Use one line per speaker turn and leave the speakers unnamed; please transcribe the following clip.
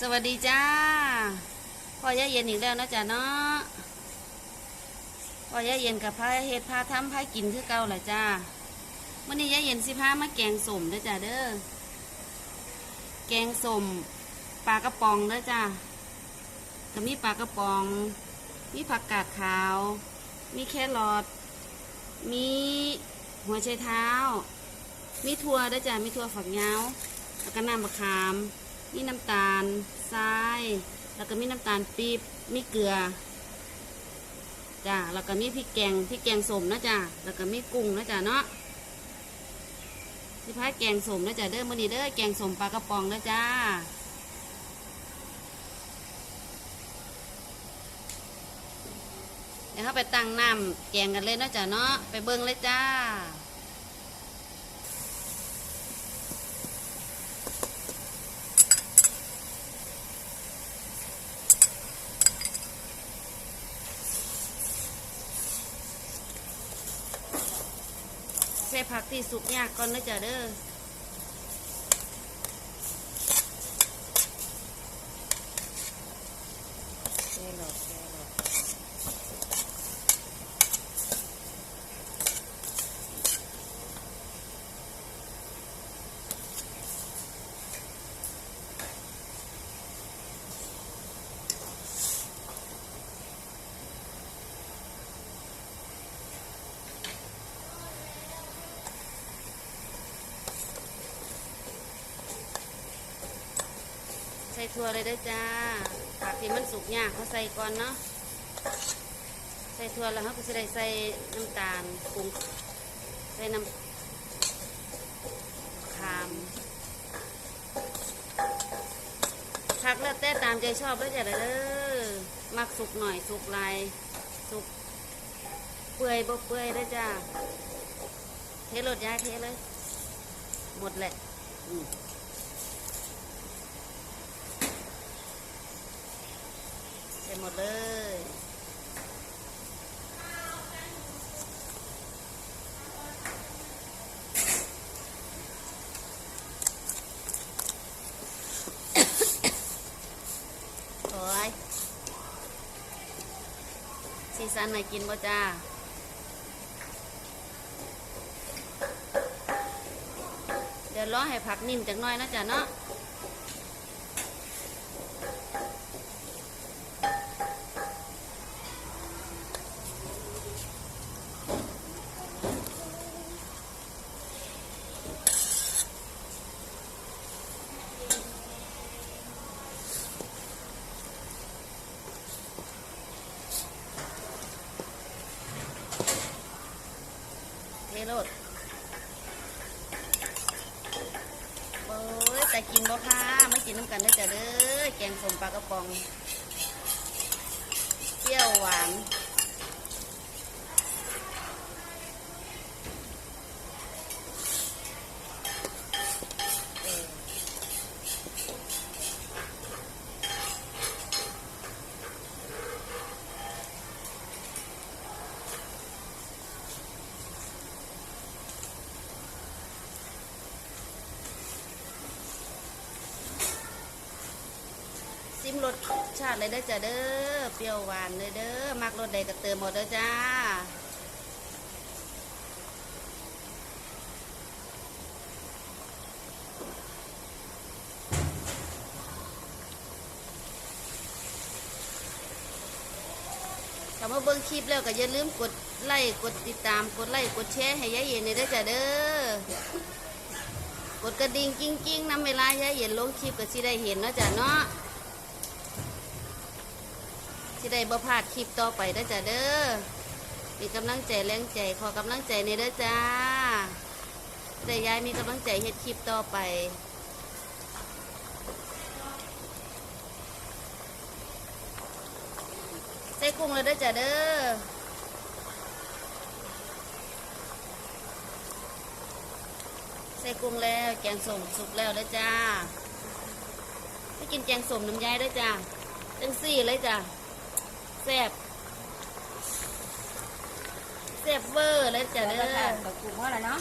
สวัสดีจ้าพ่อยาเย็นอีกแล้วนะจ๊ะเนาะพ่อยาเย็นกับพาเฮ็ดพาทำพากินคือเก่าแหละจ้ามื่อนี้ยาเย็นสิพามาแกงสมเด้อจ้าเด้อแกงสมปลากระป๋องเด้อจ้าก็มีปลากระป๋อง มีผักกาดขาว มีแครอทมีหัวไชเท้า มีถั่วเด้อจ้ามีถั่วฝักยาวแล้วก็น้ำมะขาม มีน้ำตาลทราย แล้วก็มีน้ำตาลปี๊บมีเกลือจ้าแล้วก็มีพริกแกงพริกแกงสมนะจ้าแล้วก็มีกุ้งนะจ้าเนาะสิพายแกงสมนะจ้าเด้อมื้อนี้เด้อแกงสมปลากระป๋องนะจ้าเดี๋ยวเขาไปตั้งน้ำแกงกันเลยนะจ้าเนาะไปเบิ่งเลยจ้า ใส่ผักที่สุกยากก่อนนะจ๊ะเด้อ
แค่หลอดแค่หลอด
ใส่ถั่วเลยเด้จ้าผักที่มันสุกยากเขาใส่ก่อนเนาะ ใส่ถั่วแล้วเขาก็จะได้ใส่น้ำตาลปรุงใส่น้ำขามผักแล้วแต่ตามใจชอบแล้วจ้ะเด้อมักสุกหน่อยสุกลายสุกเปื่อยบ่เปื่อยเด้จ้าเทรถย้ายเทเลย หมดแหละอืม ใส่ หมดเลยโอ้ยสีสันไหนกินบ่จ้าเดี๋ยวรอให้ผักนิ่มจากน้อยนะจ๊ะเนาะ เทโรดเบ้ยแต่กินบ่ค่ะไม่กินน้ำกันได้จ้ะเด้อแกงส้มปลากระป๋อง เปรี้ยวหวาน ซิมรสชาติเลยเด้อจ้ะเด้อเปรี้ยวหวานเลยเด้อมักรสใดก็เติมหมดเด้อจ้าถ้ามาเบิ่งคลิปแล้วก็อย่าลืมกดไลค์กดติดตามกดไลค์กดแชร์ให้ยายเย็นเลยเด้อจ้ะเด้อกดกระดิ่งกิ้งกิ้งๆนำเวลายายเย็นลงคลิปก็สิได้เห็นเนาะจ้ะเนาะ สิได้บ่พลาดคลิปต่อไปเด้จ้ะเด้อมีกำลังใจแรงใจขอกำลังใจในเด้อจ้าแต่ยายมีกำลังใจเฮ็ดคลิปต่อไปใส่กุ้งเลยด้จ้ะเด้อใส่กุ้งแล้วแกงส้มสุกแล้วเด้อจ้าไม่กินแกงส้มน้ำยายเด้อจ้าจังสี่เลยจ้า แซ่บแซ่บเวอร์เลยจ้ะเด้
แล้วก็
อ
กับกลุ่มว่าอะไรเนาะ